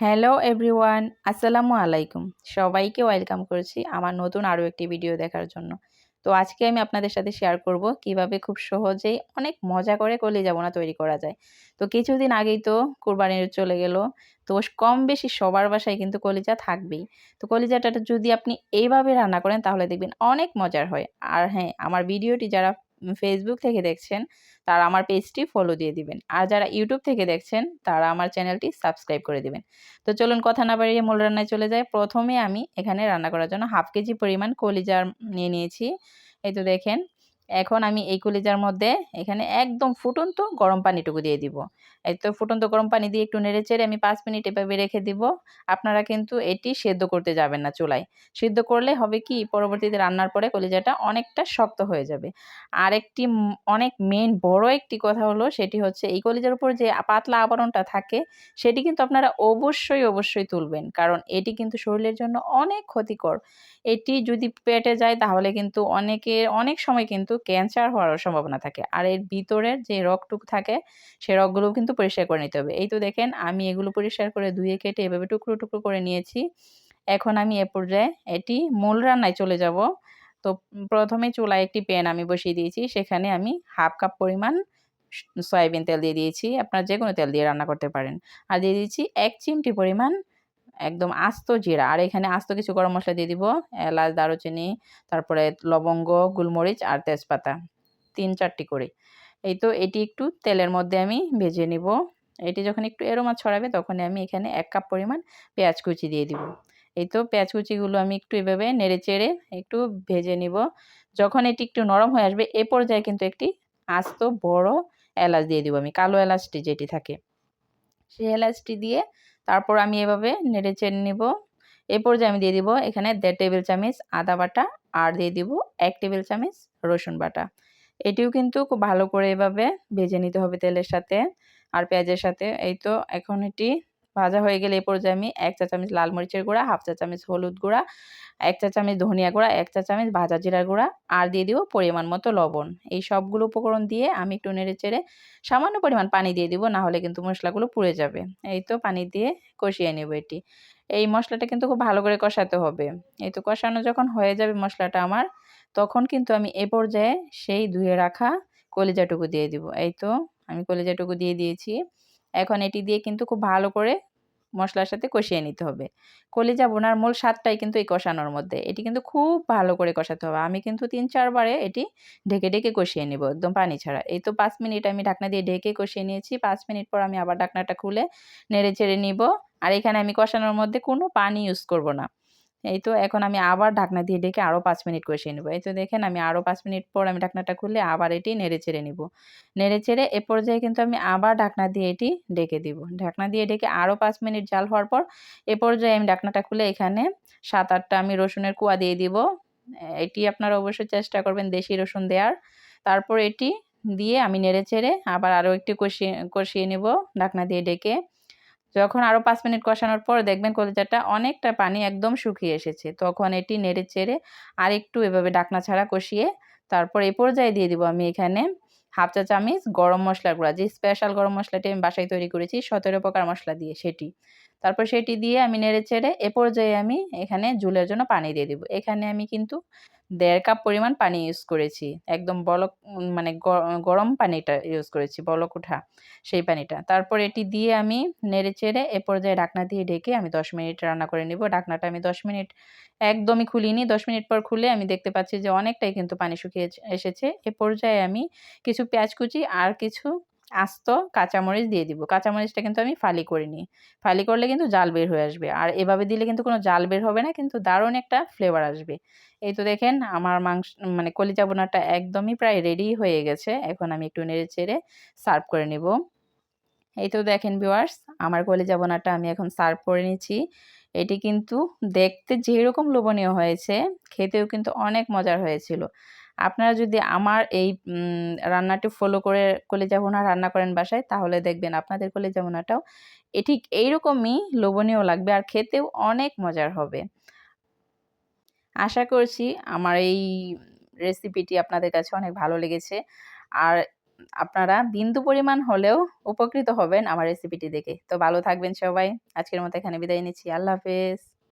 Hello everyone আসসালামু আলাইকুম। সবাইকে ওয়েলকাম করছি আমার নতুন আরও একটি ভিডিও দেখার জন্য। তো আজকে আমি আপনাদের সাথে শেয়ার করব কীভাবে খুব সহজেই অনেক মজা করে কলিজা বোনা তৈরি করা যায়। তো কিছুদিন আগেই তো কোরবানির চলে গেল, তো কম বেশি সবার বাসায় কিন্তু কলিজা থাকবেই। তো কলিজাটা যদি আপনি এইভাবে রান্না করেন তাহলে দেখবেন অনেক মজার হয়। আর হ্যাঁ আমার ভিডিওটি যারা ফেসবুক থেকে দেখছেন, তারা আমার পেজটি ফলো দিয়ে দিবেন। আর যারা ইউটিউব থেকে দেখছেন, তারা আমার চ্যানেলটি সাবস্ক্রাইব করে দিবেন। তো চলুন কথা না বাড়িয়ে মূল রান্নায় চলে যায় প্রথমে আমি এখানে রান্না করার জন্য হাফ কেজি পরিমাণ কলিজার নিয়ে নিয়েছি। এই তো দেখেন এখন আমি এই কলিজার মধ্যে এখানে একদম ফুটন্ত গরম পানিটুকু দিয়ে দিব। এই তো ফুটন্ত গরম পানি দিয়ে একটু নেড়ে চেড়ে আমি পাঁচ মিনিট এভাবে রেখে দিব। আপনারা কিন্তু এটি সেদ্ধ করতে যাবেন না চুলায়। সেদ্ধ করলে হবে কি? পরবর্তীতে রান্নার পরে কলিজাটা অনেকটা শক্ত হয়ে যাবে। আর একটি অনেক মেন বড় একটি কথা হলো সেটি হচ্ছে এই কলিজার উপর যে পাতলা আবরণটা থাকে সেটি কিন্তু আপনারা অবশ্যই অবশ্যই তুলবেন। কারণ এটি কিন্তু শরীরের জন্য অনেক ক্ষতিকর। এটি যদি পেটে যায় তাহলে কিন্তু অনেকের, অনেক সময় কিন্তু ক্যান্সার হওয়ার সম্ভাবনা থাকে। আর এর ভিতরের যে রগটুক থাকে, সে রগগুলোও কিন্তু পরিষ্কার করে নিতে হবে। এই তো দেখেন, আমি এগুলো পরিষ্কার করে ধুয়ে কেটে এভাবে টুকরো টুকরো করে নিয়েছি। এখন আমি এ পর্যায়ে এটি মূল রান্নায় চলে যাব। তো প্রথমে চুলায় একটি প্যান আমি বসিয়ে দিয়েছি। সেখানে আমি হাফ কাপ পরিমাণ সয়াবিন তেল দিয়ে দিয়েছি। আপনারা যে কোনো তেল দিয়ে রান্না করতে পারেন। আর দিয়ে দিয়েছি এক চিমটি পরিমাণ একদম আস্ত জিরা। আর এখানে আস্ত কিছু গরম মশলা দিয়ে দিব। এলাচ, দারুচিনি, তারপরে লবঙ্গ, গোলমরিচ আর তেজপাতা। তিন চারটি করে। এই তো এটি একটু তেলের মধ্যে আমি ভেজে নিব। এটি যখন একটু এরোমা ছড়াবে তখন আমি এখানে এক কাপ পরিমাণ পেঁয়াজ কুচি দিয়ে দিব। এই তো পেঁয়াজ কুচিগুলো আমি একটু এভাবে নেড়ে চেড়ে একটু ভেজে নিব। যখন এটি একটু নরম হয়ে আসবে এ পর্যায়ে কিন্তু একটি আস্ত বড় এলাচ দিয়ে দিব আমি। কালো এলাচটি যেটি থাকে। সেই এলাচটি দিয়ে তারপর আমি এভাবে নেড়ে চেড়ে নিব। এ পর্যায়ে আমি দিয়ে দিব এখানে দেড় টেবিল চামচ আদা বাটা আর দিয়ে দিব এক টেবিল চামচ রসুন বাটা। এটিও কিন্তু খুব ভালো করে এভাবে ভেজে নিতে হবে তেলের সাথে আর পেঁয়াজের সাথে। এই তো এখন এটি ভাজা হয়ে গেলে এ পর্যায়ে আমি এক চা চামচ লাল মরিচের গুঁড়া, হাফ চা চামচ হলুদ গুঁড়া, এক চা চামচ ধনিয়া গুঁড়া, এক চা চামচ ভাজা জিরার গুঁড়া আর দিয়ে দিব পরিমাণ মতো লবণ। এই সবগুলো উপকরণ দিয়ে আমি একটু নেড়ে চেড়ে সামান্য পরিমাণ পানি দিয়ে দিব, না হলে কিন্তু মশলাগুলো পুড়ে যাবে। এই তো পানি দিয়ে কষিয়ে নেব এটি। এই মশলাটা কিন্তু খুব ভালো করে কষাতে হবে। এই তো কষানো যখন হয়ে যাবে মশলাটা আমার, তখন কিন্তু আমি এ পর্যায়ে সেই ধুয়ে রাখা কলিজাটুকু দিয়ে দিব। এই তো আমি কলিজাটুকু দিয়ে দিয়েছি। এখন এটি দিয়ে কিন্তু খুব ভালো করে মশলার সাথে কষিয়ে নিতে হবে। কলিজা বোনার মূল স্বাদটাই কিন্তু এই কষানোর মধ্যে। এটি কিন্তু খুব ভালো করে কষাতে হবে। আমি কিন্তু তিন চারবারে এটি ঢেকে ঢেকে কষিয়ে নিব একদম পানি ছাড়া। এই তো পাঁচ মিনিট আমি ঢাকনা দিয়ে ঢেকে কষিয়ে নিয়েছি। পাঁচ মিনিট পর আমি আবার ঢাকনাটা খুলে নেড়ে চেড়ে নিব। আর এখানে আমি কষানোর মধ্যে কোনো পানি ইউজ করব না। এই তো এখন আমি আবার ঢাকনা দিয়ে ডেকে আরও পাঁচ মিনিট কষিয়ে নেব। এই তো দেখেন আমি আরও পাঁচ মিনিট পর আমি ঢাকনাটা খুলে আবার এটি নেড়ে চেড়ে নিব। নেড়ে চেড়ে এ পর্যায়ে কিন্তু আমি আবার ঢাকনা দিয়ে এটি ডেকে দিব। ঢাকনা দিয়ে ডেকে আরও পাঁচ মিনিট জাল হওয়ার পর এ পর্যায়ে আমি ঢাকনাটা খুলে এখানে সাত আটটা আমি রসুনের কুয়া দিয়ে দিব। এটি আপনারা অবশ্যই চেষ্টা করবেন দেশি রসুন দেওয়ার তারপর এটি দিয়ে আমি নেড়ে চেড়ে আবার আরও একটু কষিয়ে কষিয়ে নেব ঢাকনা দিয়ে ডেকে। যখন আরও পাঁচ মিনিট কষানোর পর দেখবেন কলিজাটা অনেকটা পানি একদম শুকিয়ে এসেছে। তখন এটি নেড়ে চেড়ে আর একটু এভাবে ডাকনা ছাড়া কষিয়ে তারপর এ পর্যায়ে দিয়ে দিব আমি এখানে হাফ চা চামিচ গরম মশলার গুঁড়া। যে স্পেশাল গরম মশলাটি আমি বাসায় তৈরি করেছি সতেরো প্রকার মশলা দিয়ে সেটি। তারপর সেটি দিয়ে আমি নেড়ে চেড়ে এ পর্যায়ে আমি এখানে ঝুলের জন্য পানি দিয়ে দিব। এখানে আমি কিন্তু দেড় কাপ পরিমাণ পানি ইউজ করেছি। একদম বলক মানে গরম পানিটা ইউজ করেছি, বলক উঠা সেই পানিটা। তারপর এটি দিয়ে আমি নেড়ে চেড়ে এ পর্যায়ে ঢাকনা দিয়ে ঢেকে আমি দশ মিনিট রান্না করে নিব। ঢাকনাটা আমি দশ মিনিট একদমই খুলিনি। দশ মিনিট পর খুলে আমি দেখতে পাচ্ছি যে অনেকটাই কিন্তু পানি শুকিয়ে এসেছে। এ পর্যায়ে আমি কিছু পেঁয়াজ কুচি আর কিছু আস্ত কাঁচামরিচ দিয়ে দিব। কাঁচামরিচটা কিন্তু আমি ফালি করিনি ফালি করলে কিন্তু জাল বের হয়ে আসবে। আর এভাবে দিলে কিন্তু কোনো জাল বের হবে না, কিন্তু দারুণ একটা ফ্লেভার আসবে। এই তো দেখেন আমার মাংস মানে কলিজা বোনাটা একদমই প্রায় রেডি হয়ে গেছে। এখন আমি একটু নেড়ে চেড়ে সার্ভ করে নেব। এই তো দেখেন ভিওয়ার্স আমার কলিজা বোনাটা আমি এখন সার্ভ করে নিচ্ছি। এটি কিন্তু দেখতে যেরকম লোভনীয় হয়েছে, খেতেও কিন্তু অনেক মজার হয়েছিল। আপনারা যদি আমার এই রান্নাটি ফলো করে কলিজা ভুনা রান্না করেন বাসায়, তাহলে দেখবেন আপনাদের কলিজা ভুনাটাও এ ঠিক এইরকমই লোভনীয় লাগবে আর খেতেও অনেক মজার হবে। আশা করছি আমার এই রেসিপিটি আপনাদের কাছে অনেক ভালো লেগেছে। আর আপনারা বিন্দু পরিমাণ হলেও উপকৃত হবেন আমার রেসিপিটি দেখে। তো ভালো থাকবেন সবাই। আজকের মতো এখানে বিদায় নিচ্ছি। আল্লাহ হাফেজ।